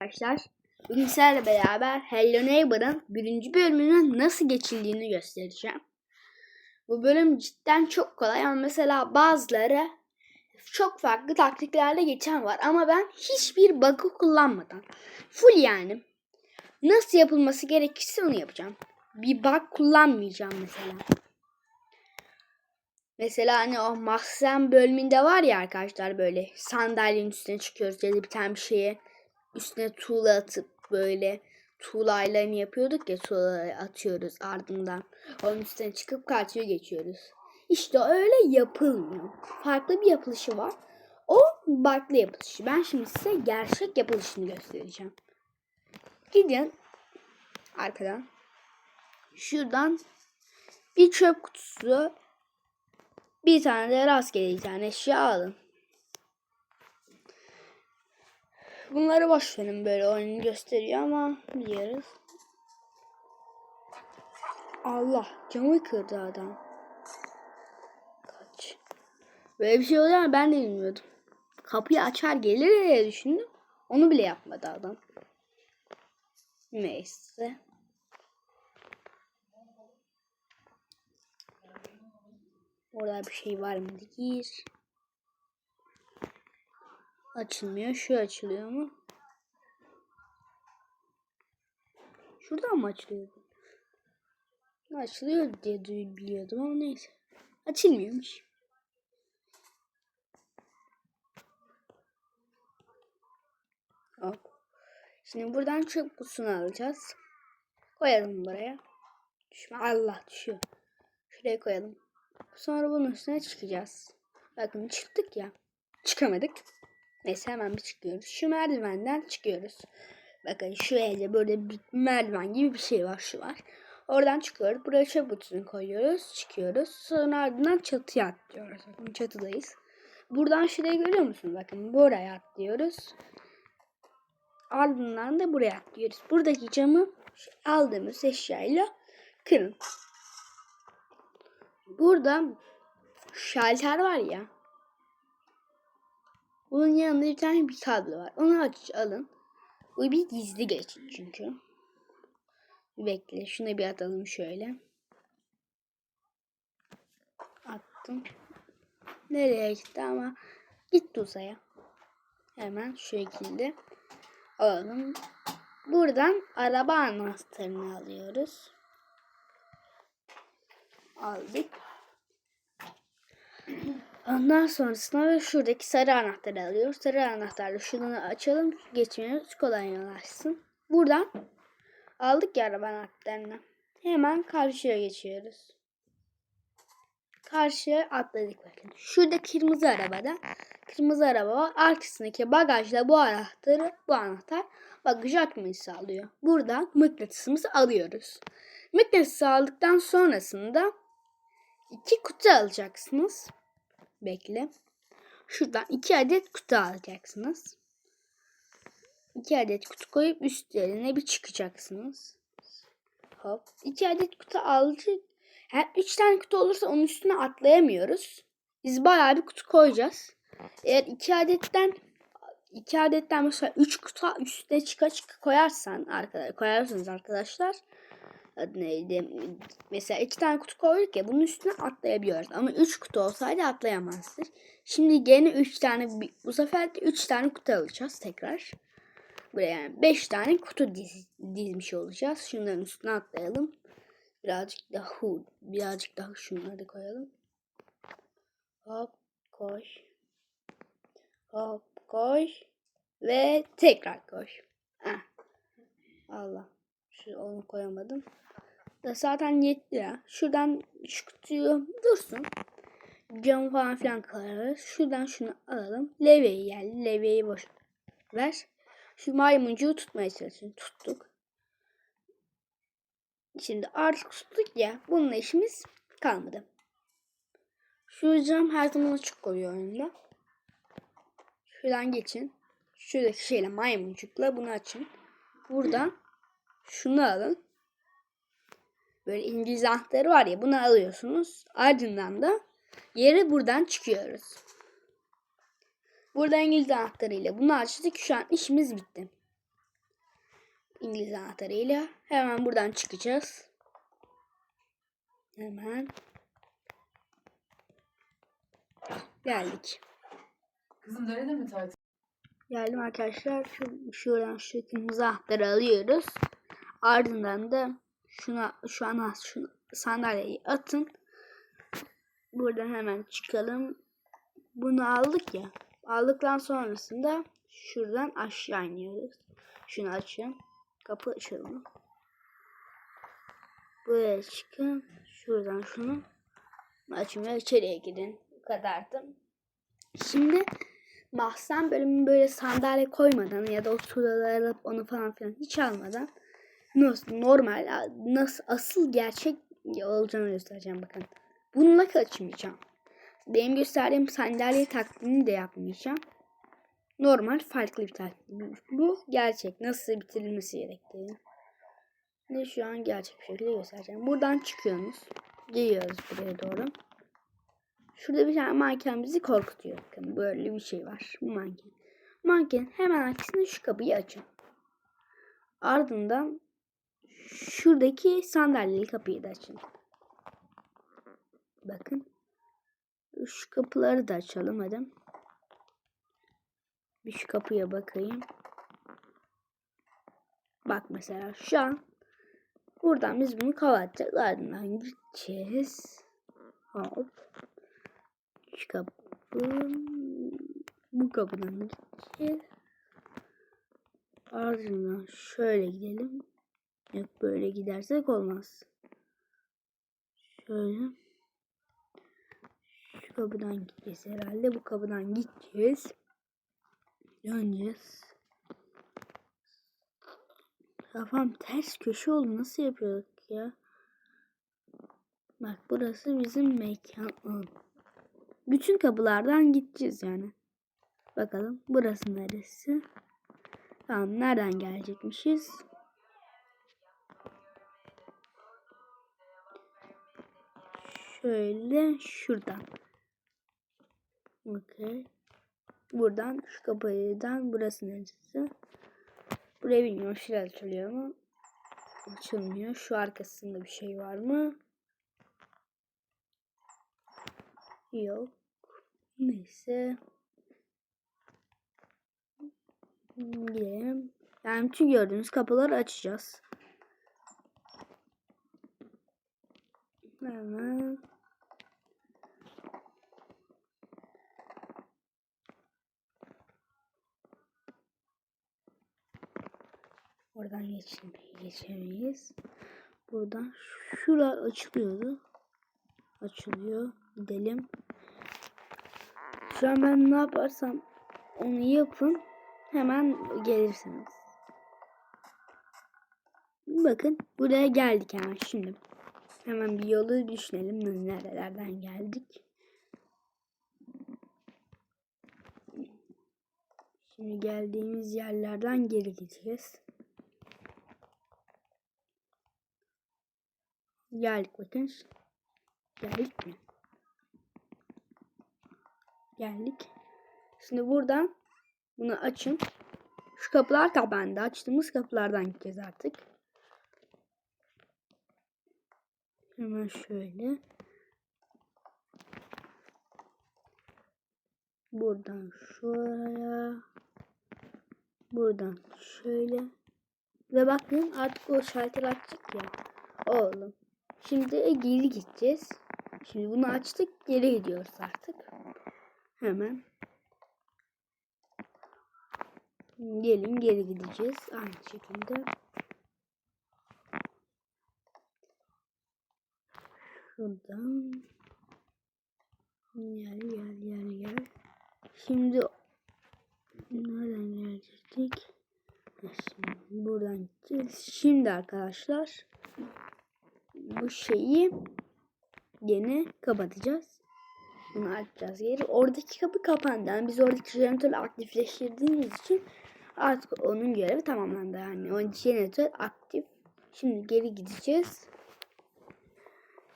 Arkadaşlar bugün sizlerle beraber Hello Neighbor'ın birinci bölümünün nasıl geçildiğini göstereceğim. Bu bölüm cidden çok kolay ama mesela bazıları çok farklı taktiklerle geçen var ama ben hiçbir bug'ı kullanmadan full yani nasıl yapılması gerekirse onu yapacağım. Bir bug kullanmayacağım mesela. Mesela hani o mahzen bölümünde var ya arkadaşlar böyle sandalyenin üstüne çıkıyoruz da bir tane bir şeye üstüne tuğla atıp böyle tuğlayla mı yapıyorduk ya tuğla atıyoruz ardından. Onun üstüne çıkıp karşıya geçiyoruz. İşte öyle yapılmıyor. Farklı bir yapılışı var. O farklı yapılışı. Ben şimdi size gerçek yapılışını göstereceğim. Gidin arkadan. Şuradan bir çöp kutusu bir tane de rastgele bir tane eşya alın. Bunları boş verin böyle oyunu gösteriyor ama biliyoruz. Allah camı kırdı adam. Kaç. Böyle bir şey ama ben de bilmiyordum. Kapıyı açar gelir diye düşündüm. Onu bile yapmadı adam. Neyse. Orada bir şey var mı? Gir. Açılmıyor. Şu açılıyor mu? Şuradan mı açılıyor? Açılıyor diye biliyordum ama neyse. Açılmıyormuş. Hop. Şimdi buradan çöp kutusunu alacağız. Koyalım buraya. Düşme. Allah düşüyor. Şuraya koyalım. Sonra bunun üstüne çıkacağız. Bakın çıktık ya. Çıkamadık. Neyse hemen bir çıkıyoruz. Şu merdivenden çıkıyoruz. Bakın şu elde böyle bir merdiven gibi bir şey var. Şu var. Oradan çıkıyoruz. Buraya çöp kutusunu koyuyoruz. Çıkıyoruz. Sonra ardından çatıya atlıyoruz. Bakın çatıdayız. Buradan şurayı görüyor musun? Bakın buraya atlıyoruz. Ardından da buraya atlıyoruz. Buradaki camı aldığımız eşyayla kırın. Burada şalter var ya. Bunun yanında bir tane bir kablo var. Onu aç alın. Bu bir gizli geçit çünkü. Bekle. Şunu bir atalım şöyle. Attım. Nereye gitti ama gitti uzaya. Hemen şu şekilde alalım. Buradan araba anahtarını alıyoruz. Aldık. Ondan sonrasında ve şuradaki sarı anahtarı alıyoruz. Sarı anahtarla şunu açalım. Geçmemiz kolaylaşsın. Buradan aldık ya araba anahtarını. Hemen karşıya geçiyoruz. Karşıya atladık bakın. Şurada kırmızı arabada. Kırmızı araba var. Arkasındaki bagajla bu anahtarı, bu anahtar bagajı açmayı sağlıyor. Buradan mıknatısımızı alıyoruz. Mıknatısı aldıktan sonrasında iki kutu alacaksınız. Bekle. Şuradan iki adet kutu alacaksınız. İki adet kutu koyup üstlerine bir çıkacaksınız. Hop. İki adet kutu aldık. Eğer üç tane kutu olursa onun üstüne atlayamıyoruz. Biz bayağı bir kutu koyacağız. Eğer iki adetten iki adetten mesela üç kutu üstüne çıka çıka koyarsan arkadaşlar koyarsınız arkadaşlar adı neydi? Mesela iki tane kutu koyduk ya bunun üstüne atlayabiliyoruz. Ama üç kutu olsaydı atlayamazdık. Şimdi gene üç tane bu sefer de üç tane kutu alacağız tekrar. Buraya yani beş tane kutu diz, dizmiş olacağız. Şunların üstüne atlayalım. Birazcık daha birazcık daha şunları koyalım. Hop koş. Hop koş. Ve tekrar koş. Heh. Allah. Şu onu koyamadım. Zaten yetti ya. Şuradan şu kutuyu dursun. Cam falan filan koyarız. Şuradan şunu alalım. Levyeyi geldi. Levyeyi boş ver. Şu maymuncuğu tutmaya çalışın. Tuttuk. Şimdi artık tuttuk ya. Bununla işimiz kalmadı. Şu cam her zaman açık koyuyor oyunda. Şuradan geçin. Şuradaki şeyle maymuncukla bunu açın. Buradan şunu alın. Böyle İngiliz anahtarı var ya bunu alıyorsunuz. Ardından da yere buradan çıkıyoruz. Burada İngiliz anahtarıyla bunu açtık. Şu an işimiz bitti. İngiliz anahtarıyla. Hemen buradan çıkacağız. Hemen. Geldik. Kızım denedin mi Titan? Geldim arkadaşlar. Şu, şuradan şu kırmızı anahtarı alıyoruz. Ardından da şuna şu an şu sandalyeyi atın. Buradan hemen çıkalım. Bunu aldık ya. Aldıktan sonrasında şuradan aşağı iniyoruz. Şunu açın. Kapı açıldı. Buraya çıkın. Şuradan şunu açın ve içeriye gidin. Bu kadardı. Şimdi mahzen bölümü böyle sandalye koymadan ya da o tuğlaları alıp onu falan filan hiç almadan nasıl normal nasıl asıl gerçek olacağını göstereceğim bakın. Bununla kaçmayacağım. Benim gösterdiğim sandalye taktiğini de yapmayacağım. Normal farklı bir taktik. Bu gerçek. Nasıl bitirilmesi gerektiğini. Ve şu an gerçek bir şekilde göstereceğim. Buradan çıkıyorsunuz. Geliyoruz buraya doğru. Şurada bir tane manken bizi korkutuyor. Bakın böyle bir şey var. Bu manken. Manken hemen arkasında şu kapıyı açın. Ardından şuradaki sandalyeli kapıyı da açın. Bakın. Şu kapıları da açalım hadi. Bir şu kapıya bakayım. Bak mesela şu an buradan biz bunu kapatacağız. Ardından gideceğiz. Hop. Şu kapı bu kapıdan gideceğiz. Ardından şöyle gidelim. Yok böyle gidersek olmaz. Şöyle. Şu kapıdan gideceğiz herhalde. Bu kapıdan gideceğiz. Döneceğiz. Kafam ters köşe oldu. Nasıl yapıyorduk ya? Bak burası bizim mekan. Bütün kapılardan gideceğiz yani. Bakalım burası neresi? Tamam nereden gelecekmişiz? Şöyle şuradan. Okey. Buradan şu kapıdan burası neresi? Buraya bilmiyorum. Şuraya açılıyor mu? Açılmıyor. Şu arkasında bir şey var mı? Yok. Neyse. Gidelim. Yani bütün gördüğünüz kapıları açacağız. Hemen. Oradan geçemeyiz. geçemeyiz. Buradan şura açılıyordu. Açılıyor. Gidelim. Şu an ben ne yaparsam onu yapın. Hemen gelirsiniz. Bakın buraya geldik hemen şimdi. Hemen bir yolu düşünelim. Nerelerden geldik. Şimdi geldiğimiz yerlerden geri gideceğiz. Geldik bakın. Geldik mi? Geldik. Şimdi buradan bunu açın. Şu kapılar kapandı. Açtığımız kapılardan gideceğiz artık. Hemen şöyle. Buradan şuraya. Buradan şöyle. Ve bakın artık o şalter açtık ya. Oğlum. Şimdi geri gideceğiz. Şimdi bunu açtık. Geri gidiyoruz artık. Hemen. Gelin geri gideceğiz. Aynı şekilde. Şuradan. Gel gel gel gel. Şimdi nereden gelecektik? Şimdi buradan gideceğiz. Şimdi arkadaşlar bu şeyi yine kapatacağız. Bunu açacağız geri. Oradaki kapı kapandı. Yani biz oradaki jeneratörü aktifleştirdiğimiz için artık onun görevi tamamlandı. Yani o jeneratör aktif. Şimdi geri gideceğiz.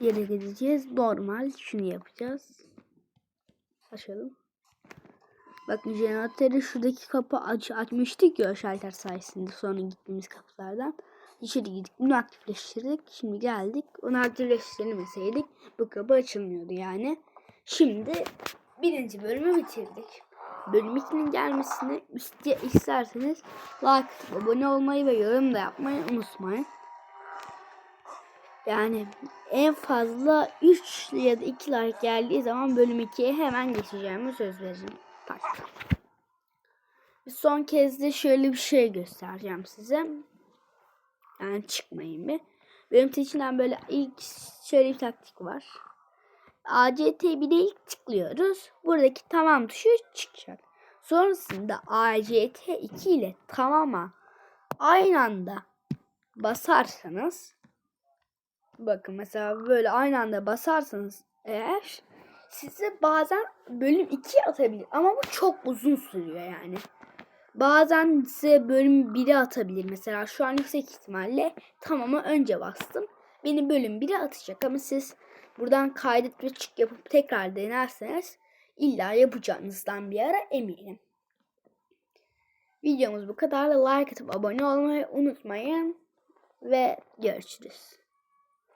Geri gideceğiz. Normal şunu yapacağız. Açalım. Bakın jeneratörü şuradaki kapı aç açmıştık ya şalter sayesinde sonra gittiğimiz kapılardan. İçeri gittik bunu aktifleştirdik. Şimdi geldik. Onu aktifleştirmeseydik bu kapı açılmıyordu yani. Şimdi birinci bölümü bitirdik. Bölüm 2'nin gelmesini iste, isterseniz like abone olmayı ve yorum da yapmayı unutmayın. Yani en fazla 3 ya da 2 like geldiği zaman bölüm 2'ye hemen geçeceğimi söz veririm. Tak. Son kez de şöyle bir şey göstereceğim size. Yani çıkmayın bir. Benim seçilen böyle ilk şöyle bir taktik var. ACT 1'e ilk tıklıyoruz. Buradaki tamam tuşu çıkacak. Sonrasında ACT 2 ile tamama aynı anda basarsanız bakın mesela böyle aynı anda basarsanız eğer size bazen bölüm 2 atabilir ama bu çok uzun sürüyor yani. Bazen size bölüm 1'e atabilir. Mesela şu an yüksek ihtimalle tamamı önce bastım. Beni bölüm 1'e atacak ama siz buradan kaydet ve çık yapıp tekrar denerseniz illa yapacağınızdan bir ara eminim. Videomuz bu kadar. Like atıp abone olmayı unutmayın ve görüşürüz.